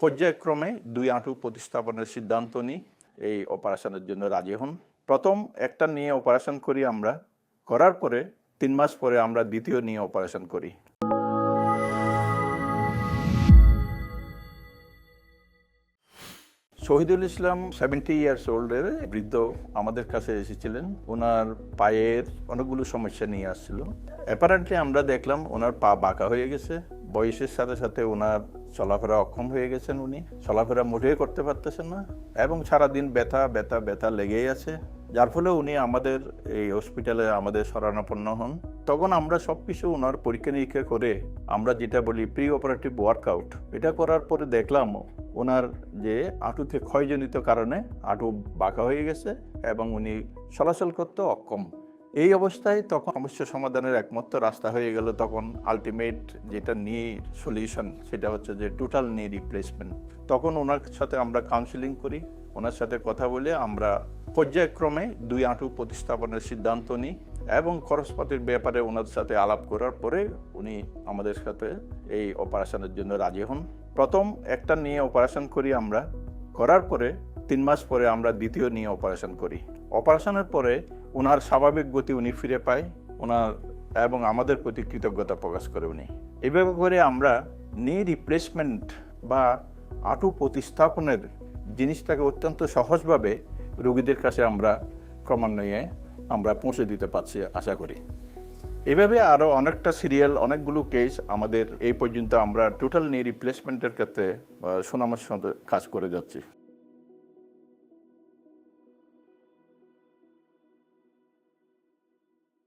পর্যায়ক্রমে দুই আঁটু প্রতিস্থাপনের সিদ্ধান্ত নিই, এই অপারেশনের জন্য রাজি হন। প্রথম একটা নিয়ে অপারেশন করি আমরা, করার পরে তিন মাস পরে আমরা দ্বিতীয় নিয়ে অপারেশন করি। শহীদুল ইসলাম সেভেন্টি ইয়ার্স ওল্ডের বৃদ্ধ আমাদের কাছে এসেছিলেন। ওনার পায়ের অনেকগুলো সমস্যা নিয়ে আসছিল। অ্যাপারেন্টলি আমরা দেখলাম ওনার পা বাঁকা হয়ে গেছে। বয়সের সাথে সাথে ওনার চলাফেরা অক্ষম হয়ে গেছেন উনি। চলাফেরা মোটেই করতে পারতেছেন না এবং সারাদিন ব্যথা ব্যথা ব্যথা লেগেই আছে। যার ফলে উনি আমাদের এই হসপিটালে আমাদের শরণাপন্ন হন। তখন আমরা সব কিছু ওনার পরীক্ষা নিরীক্ষা করে আমরা যেটা বলি প্রি অপারেটিভ ওয়ার্কআউট এটা করার পরে দেখলাম ওনার যে আঁটুতে ক্ষয়জনিত কারণে আঁটু বাঁকা হয়ে গেছে এবং উনি চলাচল করতে অক্ষম। এই অবস্থায় তখন সমস্যা সমাধানের একমাত্র রাস্তা হয়ে গেল তখন আলটিমেট যেটা নিয়ে সলিউশন সেটা হচ্ছে যে টোটাল নি রিপ্লেসমেন্ট তখন ওনার সাথে আমরা কাউন্সিলিং করি, ওনার সাথে কথা বলে আমরা পর্যায়ক্রমে দুই আঁটু প্রতিস্থাপনের সিদ্ধান্ত নিই এবং খরচপাতির ব্যাপারে ওনার সাথে আলাপ করার পরে উনি আমাদের সাথে এই অপারেশনের জন্য রাজি হন। প্রথম একটা নিয়ে অপারেশন করি আমরা, করার পরে তিন মাস পরে আমরা দ্বিতীয় নিয়ে অপারেশন করি। অপারেশনের পরে ওনার স্বাভাবিক গতি উনি ফিরে পায় ওনার এবং আমাদের প্রতি কৃতজ্ঞতা প্রকাশ করে উনি। এভাবে করে আমরা নি রিপ্লেসমেন্ট বা আঁটু প্রতিস্থাপনের জিনিসটাকে অত্যন্ত সহজভাবে রোগীদের কাছে আমরা ক্রমান্বয়ে আমরা পৌঁছে দিতে পারছি আশা করি। এভাবে আরও অনেকটা সিরিয়াল অনেকগুলো কেস আমাদের এই পর্যন্ত আমরা টোটাল নি রিপ্লেসমেন্টের ক্ষেত্রে সুনামের সাথে কাজ করে যাচ্ছি।